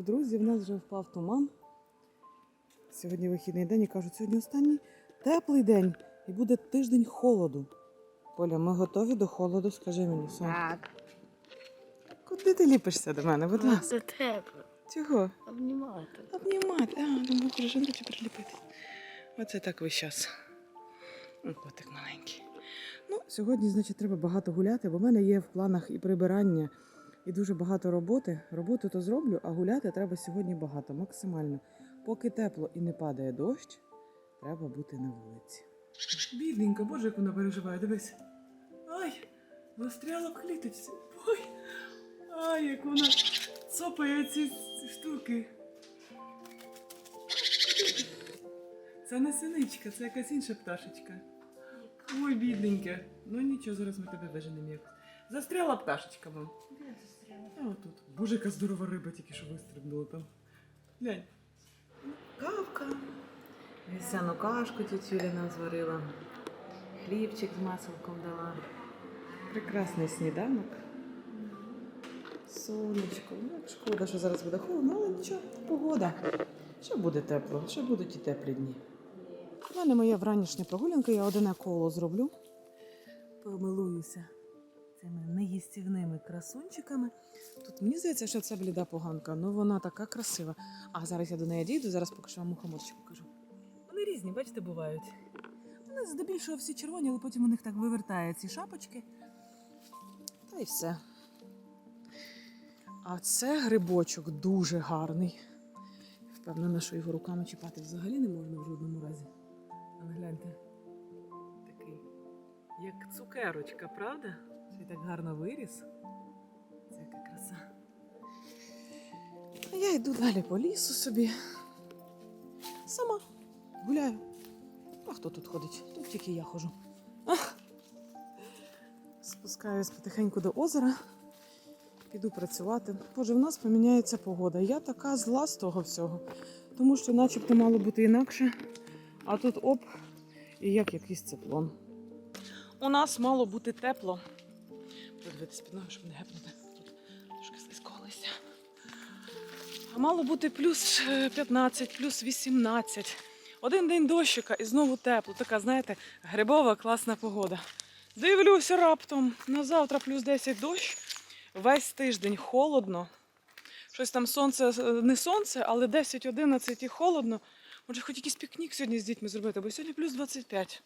ранок, друзі. В нас вже впав туман. Сьогодні вихідний день і кажуть, сьогодні останній теплий день і буде тиждень холоду. Поля, ми готові до холоду, скажи мені, сон. Так. Куди ти ліпишся до мене? Будь ласка. Це треба. Чого? Обнімати. Обнімати. А, думаю, прижинути чи приліпити. Оце так весь час. Котик маленький. Ну, сьогодні, значить, треба багато гуляти, бо в мене є в планах і прибирання, і дуже багато роботи. Роботу то зроблю, а гуляти треба сьогодні багато, максимально. Поки тепло і не падає дощ, треба бути на вулиці. Бідненька, боже, як вона переживає, дивись. Ай, застряла в кліточці. Ой, ай, як вона цопає ці штуки. Це не синичка, це якась інша пташечка. Ой, бідненька. Ну нічого, зараз ми тебе виженемо якось. Застряла пташечка, мам. А отут. Боже, яка здорова риба тільки що вистрибнула там. Глянь. Кавка. Вісяну кашку тітюля нам зварила. Хлібчик з маселком дала. Прекрасний сніданок. Сонечко. Ну, шкода, що зараз буде холодно, але нічого, погода. Ще буде тепло, ще будуть і теплі дні. У мене моя вранішня прогулянка, я одне коло зроблю. Помилуюся цими неїстівними красунчиками. Тут мені здається, що це бліда поганка, але вона така красива. А зараз я до неї дійду, зараз поки що вам мухоморчик покажу. Вони різні, бачите, бувають. Вони здебільшого всі червоні, але потім у них так вивертає ці шапочки. Та й все. А це грибочок дуже гарний. Впевнена, що його руками чіпати взагалі не можна в жодному разі. Але гляньте, такий, як цукерочка, правда? Так гарно виріс. Це яка краса. Я йду далі по лісу собі. Сама гуляю. А хто тут ходить? Тут тільки я ходжу. Спускаюсь потихеньку до озера. Піду працювати. Боже, в нас поміняється погода. Я така зла з того всього. Тому що начебто мало бути інакше. А тут оп, і як якийсь циклон. У нас мало бути тепло. Подивитись під ноги, щоб не гепнути. Тут трошки слизького. А мало бути плюс е, 15, плюс 18. Один день дощика і знову тепло. Така, знаєте, грибова класна погода. Дивлюся раптом. На завтра плюс 10 дощ. Весь тиждень холодно. Щось там сонце, е, не сонце, але 10-11 і холодно. Може, хоч якийсь пікнік сьогодні з дітьми зробити, бо сьогодні плюс 25.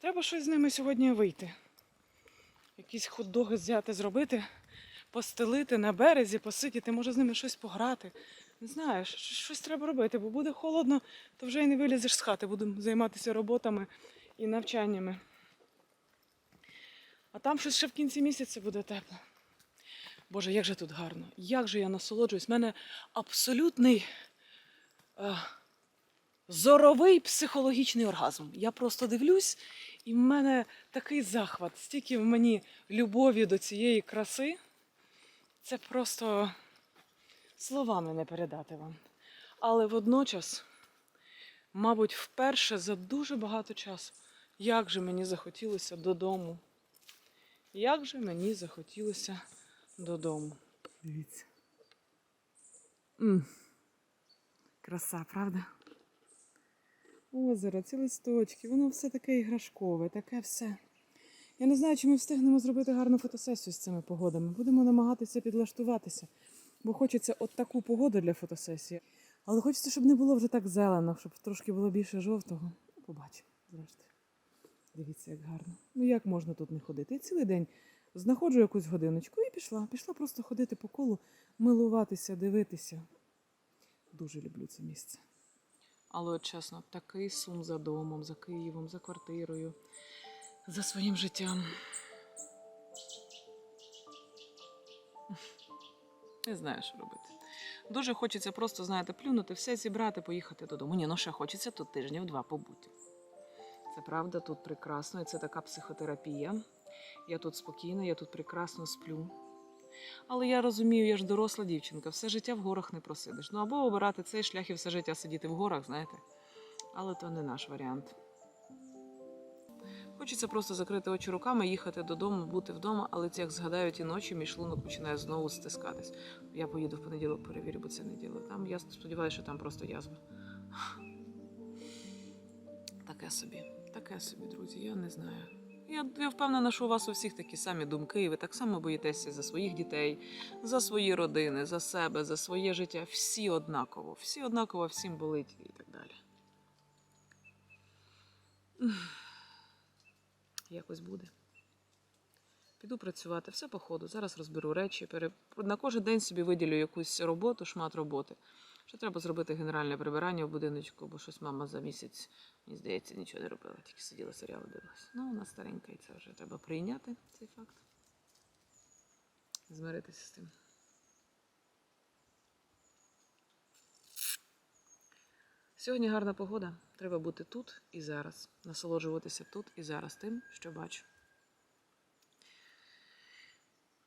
Треба щось з ними сьогодні вийти. Якісь хот-доги взяти, зробити, постелити на березі, посидіти, може з ними щось пограти. Не знаю, щось треба робити, бо буде холодно, то вже й не вилізеш з хати. Будемо займатися роботами і навчаннями. А там щось ще в кінці місяця буде тепло. Боже, як же тут гарно, як же я насолоджуюсь. У мене абсолютний е, зоровий психологічний оргазм. Я просто дивлюсь, і в мене такий захват, стільки в мені любові до цієї краси. Це просто словами не передати вам. Але водночас, мабуть, вперше за дуже багато часу, як же мені захотілося додому. Як же мені захотілося додому. Дивіться. м Краса, правда? Озеро, ці листочки, воно все таке іграшкове, таке все. Я не знаю, чи ми встигнемо зробити гарну фотосесію з цими погодами. Будемо намагатися підлаштуватися, бо хочеться от таку погоду для фотосесії. Але хочеться, щоб не було вже так зелено, щоб трошки було більше жовтого. Ну, Побачимо, зрештою. Дивіться, як гарно. Ну як можна тут не ходити? Я цілий день знаходжу якусь годиночку і пішла. Пішла просто ходити по колу, милуватися, дивитися. Дуже люблю це місце. Але от чесно, такий сум за домом, за Києвом, за квартирою, за своїм життям. Не знаю, що робити. Дуже хочеться просто, знаєте, плюнути, все зібрати, поїхати додому. Ні, ну ще хочеться тут тижнів два побути. Це правда, тут прекрасно, і це така психотерапія. Я тут спокійна, я тут прекрасно сплю. Але я розумію, я ж доросла дівчинка, все життя в горах не просидиш. Ну або обирати цей шлях і все життя сидіти в горах, знаєте. Але то не наш варіант. Хочеться просто закрити очі руками, їхати додому, бути вдома, але як згадаю ті ночі, мій шлунок починає знову стискатись. Я поїду в понеділок, перевірю, бо це неділя. Там я сподіваюся, що там просто язва. Таке собі, таке собі, друзі, я не знаю. Я, я впевнена, що у вас у всіх такі самі думки, і ви так само боїтеся за своїх дітей, за свої родини, за себе, за своє життя. Всі однаково, всі однаково, всім болить і так далі. Якось буде. Піду працювати, все по ходу. Зараз розберу речі. Пере... На кожен день собі виділю якусь роботу, шмат роботи. Ще треба зробити генеральне прибирання в будиночку, бо щось мама за місяць, мені здається, нічого не робила, тільки сиділа серіали дивилась. Ну, вона старенька, і це вже треба прийняти цей факт. Змиритися з тим. Сьогодні гарна погода. Треба бути тут і зараз. Насолоджуватися тут і зараз тим, що бачу.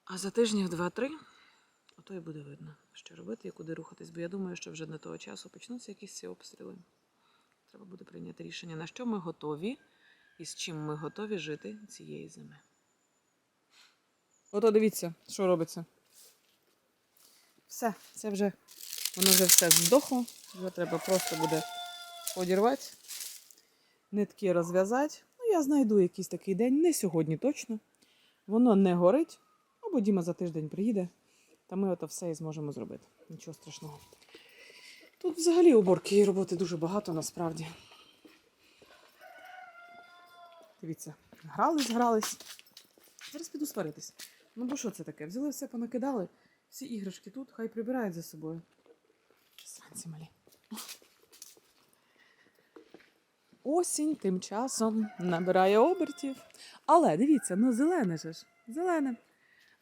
А за тижнів два-три, ото і буде видно, що робити і куди рухатись. Бо я думаю, що вже до того часу почнуться якісь ці обстріли. Треба буде прийняти рішення, на що ми готові і з чим ми готові жити цієї зими. Ото дивіться, що робиться. Все, це вже воно вже все здохло. Вже треба просто буде подірвати, нитки розв'язати. Ну, я знайду якийсь такий день, не сьогодні точно. Воно не горить. Або Діма за тиждень приїде, та ми ото все і зможемо зробити. Нічого страшного. Тут взагалі уборки і роботи дуже багато насправді. Дивіться, грались, грались. Зараз піду сваритись. Ну бо що це таке? Взяли все, понакидали, всі іграшки тут, хай прибирають за собою. Сранці малі. Осінь тим часом набирає обертів. Але дивіться, ну зелене ж, зелене.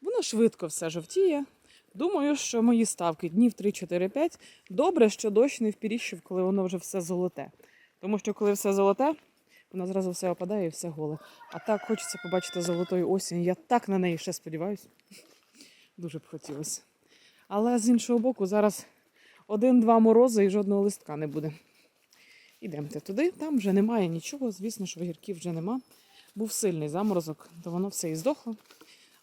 Воно швидко все жовтіє. Думаю, що мої ставки днів 3-4-5. Добре, що дощ не впіріщив, коли воно вже все золоте. Тому що коли все золоте, воно зразу все опадає і все голе. А так хочеться побачити золотою осінь. Я так на неї ще сподіваюся. Дуже б хотілося. Але з іншого боку, зараз один-два морози і жодного листка не буде. Ідемте туди, там вже немає нічого. Звісно, що огірків вже нема. Був сильний заморозок, то воно все і здохло.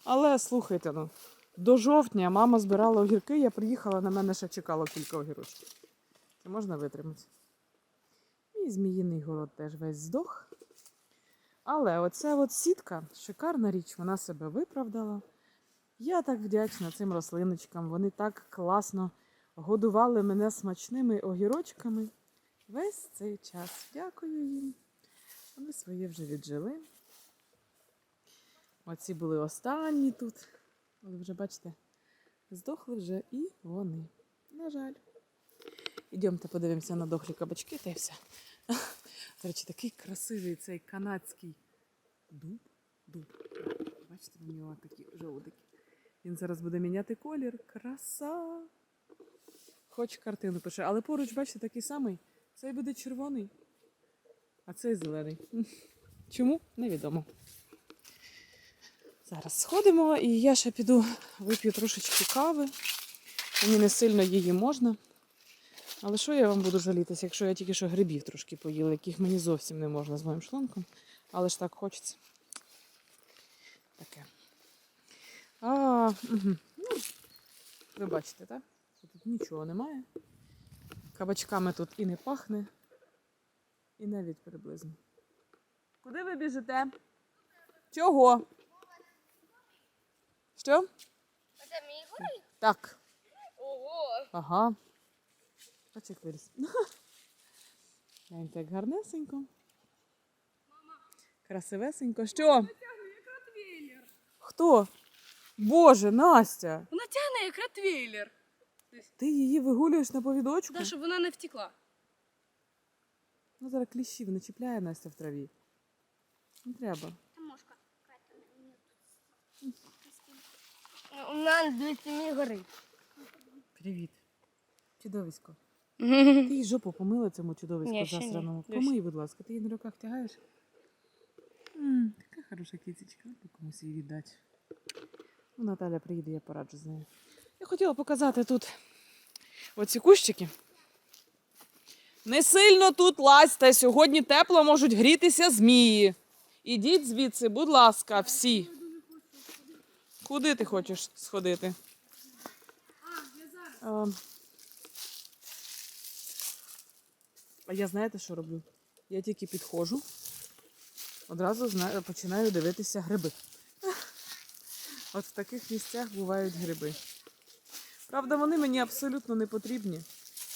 Але слухайте, ну, до жовтня мама збирала огірки, я приїхала, на мене ще чекало кілька огірочків. Це можна витримати. І зміїний город теж весь здох. Але оця от сітка, шикарна річ, вона себе виправдала. Я так вдячна цим рослиночкам. Вони так класно годували мене смачними огірочками весь цей час. Дякую їм. Вони своє вже віджили. Оці були останні тут. От вже бачите, здохли вже і вони. На жаль. Ідемте подивимося на дохлі кабачки та й все. До речі, такий красивий цей канадський дуб. Дуб. Бачите, у нього такі жовтики. Він зараз буде міняти колір. Краса. Хоч картину пише. Але поруч, бачите, такий самий. Цей буде червоний, а цей зелений. Чому? Невідомо. Зараз сходимо, і я ще піду вип'ю трошечки кави. Мені не сильно її можна. Але що я вам буду жалітися, якщо я тільки що грибів трошки поїла, яких мені зовсім не можна з моїм шлунком. Але ж так хочеться. Таке. А, угу. ну, ви бачите, так? Тут нічого немає. Кабачками тут і не пахне, і навіть приблизно. Куди ви біжите? Чого? Що? Це мій горіх? Так. Ого! Ага. Бачиш, як виріс. Гляньте, як гарнесенько. Красивесенько. Що? Хто? Боже, Настя! Вона тягне як ретвейлер. Ти її вигулюєш на повідочку? Да, щоб вона не втекла. Ну, зараз кліщів не чіпляє Настя в траві. Не треба. Мошка. У нас дивіться мій горить. Привіт. Чудовисько. Ти їй жопу помила цьому чудовиську Ні, ще ні. засраному. Дивись. Помий, будь ласка, ти її на руках тягаєш. М, така хороша кицечка, треба комусь її віддати. Ну, Наталя приїде, я пораджу з нею. Я хотіла показати тут оці кущики. Не сильно тут лазьте, сьогодні тепло можуть грітися змії. Ідіть звідси, будь ласка, всі. Куди ти хочеш сходити? А, а я знаєте, що роблю? Я тільки підходжу, одразу починаю дивитися гриби. От в таких місцях бувають гриби. Правда, вони мені абсолютно не потрібні.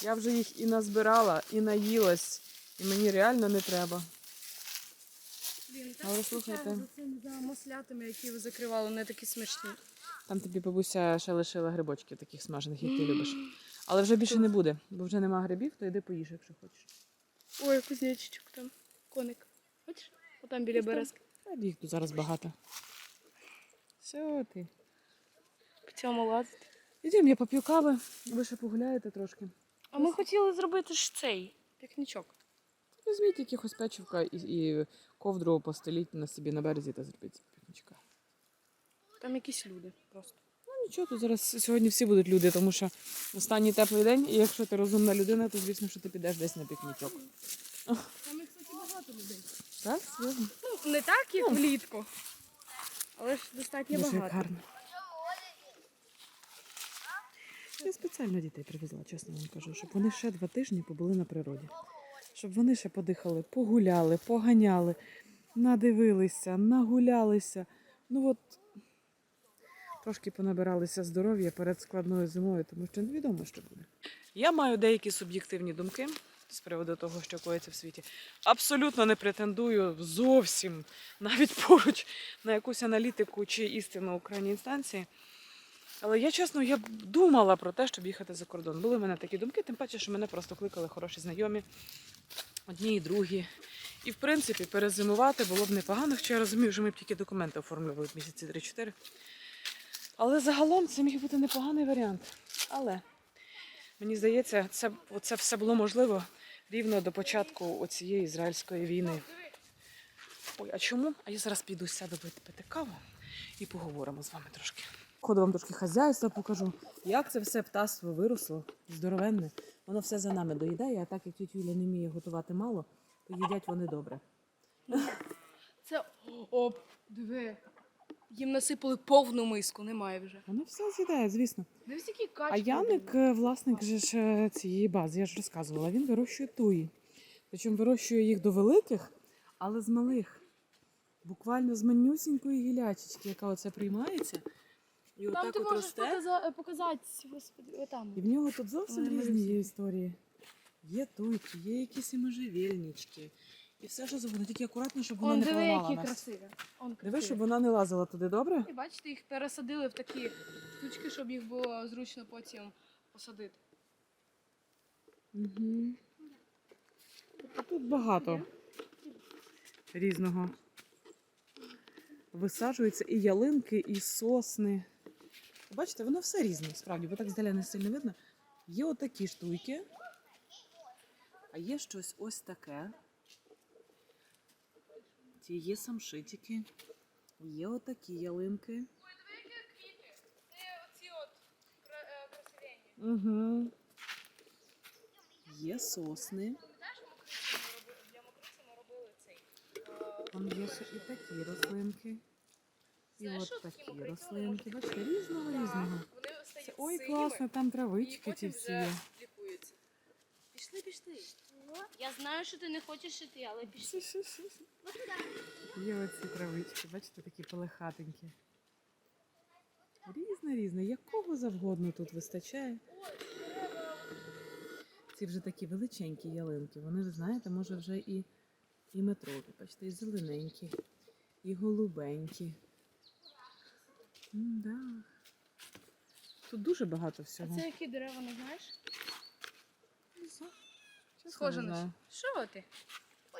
Я вже їх і назбирала, і наїлась, і мені реально не треба. Блін, Але так слухайте. за маслятами, які ви закривали, вони такі смачні. Там тобі бабуся ще лишила грибочки таких смажених, як ти любиш. Але вже більше не буде, бо вже нема грибів, то йди поїж, якщо хочеш. Ой, кузнечичок там, коник. Бачиш? Отам біля березки. А їх тут зараз багато. Все ти. По цьому лазити. Ідемо, я поп'ю кави, ви ще погуляєте трошки. А ми хотіли зробити ж цей пікнічок. Візьміть якихось печивка і, і ковдру постеліть на собі на березі та зробіть пікнічка. Там якісь люди просто. Ну нічого, тут зараз сьогодні всі будуть люди, тому що останній теплий день, і якщо ти розумна людина, то звісно, що ти підеш десь на пікнічок. Там, кстати, багато людей. Так, звісно. Ну, не так, як Ну. влітку. Але ж достатньо Дуже як багато. гарно. Я спеціально дітей привезла, чесно вам кажу, щоб вони ще два тижні побули на природі. Щоб вони ще подихали, погуляли, поганяли, надивилися, нагулялися. Ну от трошки понабиралися здоров'я перед складною зимою, тому що невідомо, що буде. Я маю деякі суб'єктивні думки з приводу того, що коїться в світі. Абсолютно не претендую зовсім навіть поруч на якусь аналітику чи істину у крайній інстанції. Але я чесно, я думала про те, щоб їхати за кордон. Були в мене такі думки, тим паче, що мене просто кликали хороші знайомі, одні і другі. І в принципі, перезимувати було б непогано, хоча я розумію, що ми б тільки документи оформлювали місяці 3-4. Але загалом це міг бути непоганий варіант. Але мені здається, це, це все було можливо рівно до початку оцієї ізраїльської війни. Ой, а чому? А я зараз піду сяду пити каву і поговоримо з вами трошки. Ходу вам трошки хазяйства покажу, як це все птаство виросло, здоровенне. Воно все за нами доїдає, а так як тітя Юля не вміє готувати мало, то їдять вони добре. Це оп, диви. Їм насипали повну миску, немає вже. Воно все з'їдає, звісно. Дивись, які качки. А Яник, е, власник же ж е, цієї бази, я ж розказувала, він вирощує туї. Причому вирощує їх до великих, але з малих. Буквально з манюсінької гілячечки, яка оце приймається. І Там отак ти от можеш росте. показа- показати, господи, отам. І в нього тут зовсім Вони різні є історії. Є туйки, є якісь і можжевільнички. І все, що завгодно, тільки акуратно, щоб вона Он не диви, поламала які нас. красиві. Он Диви, красиві. щоб вона не лазила туди, добре? І бачите, їх пересадили в такі штучки, щоб їх було зручно потім посадити. Угу. Тут багато різного. Висаджуються і ялинки, і сосни. Бачите, воно все різне, справді, бо так здаля не сильно видно. Є отакі штуки, а є щось ось таке. Ці є самшитики, є отакі ялинки. Угу. Є сосни. Цей. Там є ще і такі рослинки. І от такі рослинки. Бачите, різного різного. Ой, класно, там травички ці всі. Пішли, пішли. Я знаю, що ти не хочеш іти, але пішли. Є оці травички, бачите, такі полихатенькі. Різне, різне, якого завгодно тут вистачає. Ці вже такі величенькі ялинки. Вони ж, знаєте, може вже і, і метрові. Бачите, і зелененькі, і голубенькі. М-да. Тут дуже багато А всього. це які дерева, не знаєш? Схоже на що. Що ти?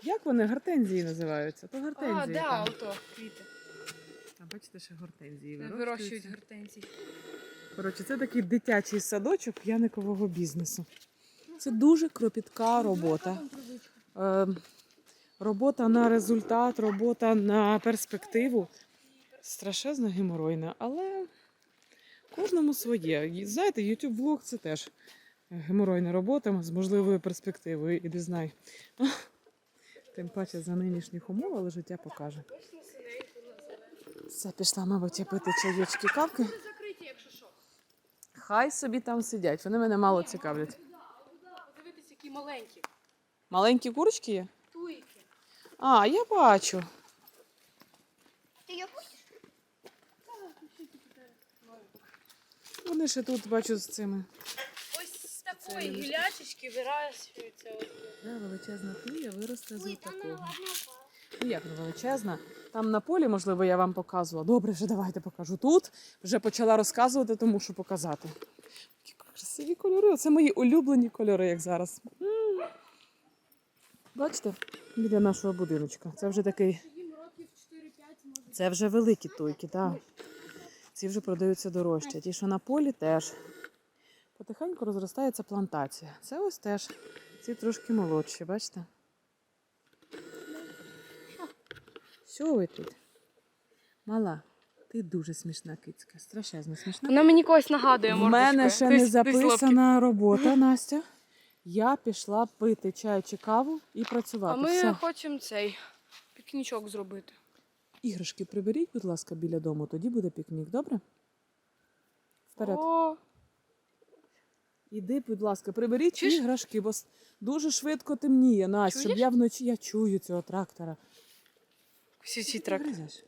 Як вони гортензії називаються? То гортензії. А, да, там. ото квіти. А бачите, ще гортензії Вирощують вирощуються. гортензії. Коротше, це такий дитячий садочок п'яникового бізнесу. Це дуже кропітка робота. Е, робота на результат, робота на перспективу. Страшезно геморойна, але кожному своє. Знаєте, YouTube влог це теж геморойна робота з можливою перспективою. І не знаю. Тим паче за нинішніх умов, але життя покаже. Все, пішла, мабуть, я пити чайочки кавки. Хай собі там сидять, вони мене мало цікавлять. Подивитись, які маленькі. Маленькі курочки є? Туйки. А, я бачу. Ти його пустиш? Вони ще тут бачу з цими. Ось з такої гілячечки вирощується. ось. Е, Величезна туя виросте з такого. Ну як не величезна. Там на полі, можливо, я вам показувала. Добре, вже давайте покажу тут. Вже почала розказувати, то мушу показати. Які красиві кольори. Це мої улюблені кольори, як зараз. М. Бачите, біля нашого будиночка. Це вже такий. Їм років 4-5 може. Це вже великі туйки, так. Ці вже продаються дорожче. Ті, що на полі, теж. Потихеньку розростається плантація. Це ось теж. Ці трошки молодші, бачите? Що ви тут? Мала, ти дуже смішна кицька, страшезно смішна. Вона мені когось нагадує, В мене ще не записана робота, Настя. Я пішла пити чай чи каву і працювати. А ми Все. хочемо цей пікнічок зробити. Іграшки приберіть, будь ласка, біля дому, тоді буде пікнік, добре? Вперед. О, Іди, будь ласка, приберіть Чуєш? іграшки, бо с- дуже швидко темніє, Настя, щоб Чуєш? я вночі я чую цього трактора. всі ці Ти трак. гризеш?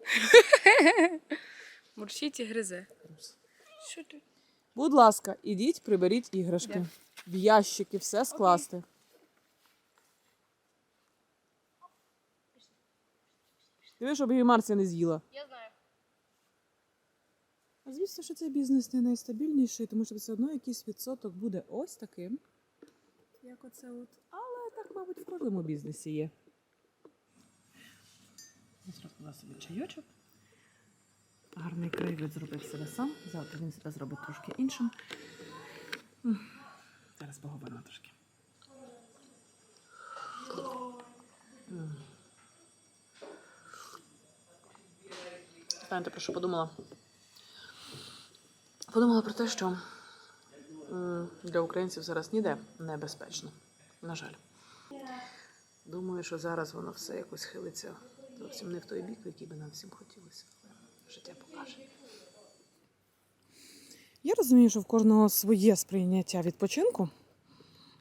Мурчить і гризе. Що ти? Будь ласка, ідіть, приберіть іграшки. Де? В ящики все скласти. Диви, щоб її Марція не з'їла. Я знаю. А звісно, що цей бізнес не найстабільніший, тому що все одно якийсь відсоток буде ось таким. Як оце от. Але так, мабуть, в кожному бізнесі є. Я зробила собі чайочок. Гарний краєвид зробив себе сам. Завтра він себе зробить трошки іншим. Зараз поговоримо трошки. Знаєте, про що подумала? Подумала про те, що для українців зараз ніде небезпечно. На жаль. Думаю, що зараз воно все якось хилиться зовсім не в той бік, в який би нам всім хотілося. Життя покаже. Я розумію, що в кожного своє сприйняття відпочинку,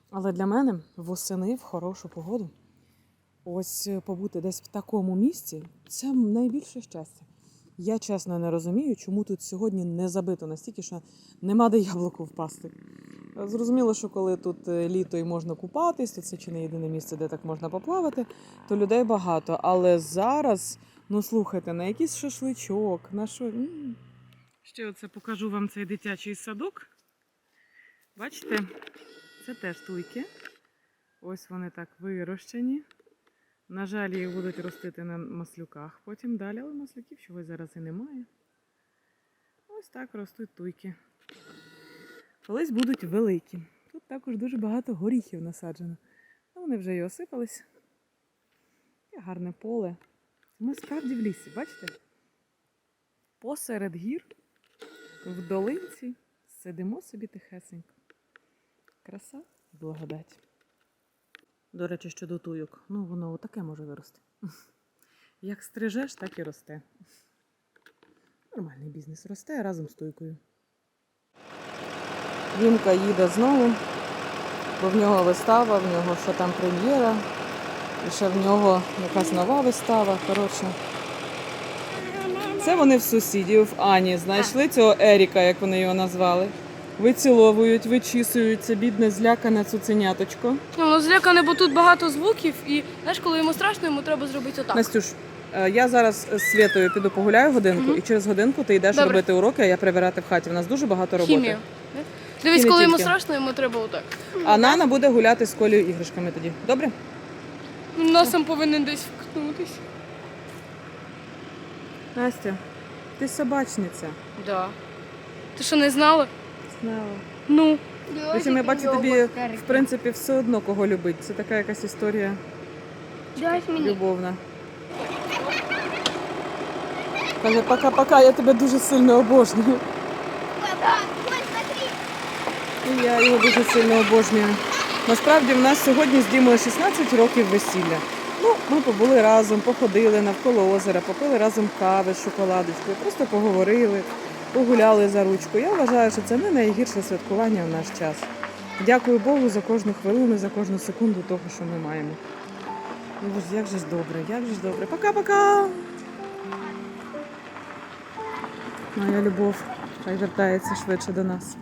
але для мене восени в хорошу погоду. Ось е, побути десь в такому місці це найбільше щастя. Я чесно не розумію, чому тут сьогодні не забито настільки, що нема де яблуку впасти. Е, Зрозуміло, що коли тут е, літо і можна купатись, то це чи не єдине місце, де так можна поплавати, то людей багато. Але зараз, ну слухайте, на якийсь шашличок, на що. Ще оце покажу вам цей дитячий садок. Бачите, це теж туйки. Ось вони так вирощені. На жаль, їх будуть ростити на маслюках потім далі, але маслюків чогось зараз і немає. Ось так ростуть туйки. Колись будуть великі. Тут також дуже багато горіхів насаджено. Ну, вони вже і осипались. І гарне поле. Ми справді в лісі, бачите? Посеред гір, в долинці сидимо собі тихесенько. Краса благодать. До речі, щодо туйок. Ну, воно отаке може вирости. Як стрижеш, так і росте. Нормальний бізнес росте разом з туйкою. Дімка їде знову, бо в нього вистава, в нього ще там прем'єра, і ще в нього якась нова вистава. Коротше. Це вони в сусідів в Ані знайшли цього Еріка, як вони його назвали. Виціловують, вичісують це бідне злякане цуценяточко. Ну, воно злякане, бо тут багато звуків, і знаєш, коли йому страшно, йому треба зробити отак. Настюш, е, я зараз з Світою піду погуляю годинку, Мгм. і через годинку ти йдеш Добре. робити уроки, а я прибирати в хаті. У нас дуже багато роботи. Хімію. Дивись, І не коли йому тільки. страшно, йому треба отак. А Нана буде гуляти з колею іграшками тоді. Добре? Носом повинен десь вкнутись. Настя, ти собачниця. Да. Ти що не знала? Знала. Ну. Потім я бачу тобі, в принципі, все одно кого любить. Це така якась історія любовна. Каже, пока-пока, я тебе дуже сильно обожнюю. Ось. І я його дуже сильно обожнюю. Насправді в нас сьогодні з Дімою 16 років весілля. Ну, ми побули разом, походили навколо озера, попили разом кави з шоколадочкою, просто поговорили, погуляли за ручку. Я вважаю, що це не найгірше святкування в наш час. Дякую Богу за кожну хвилину, за кожну секунду того, що ми маємо. Боже, як же ж добре, як же ж добре. Пока-пока! Моя любов хай вертається швидше до нас.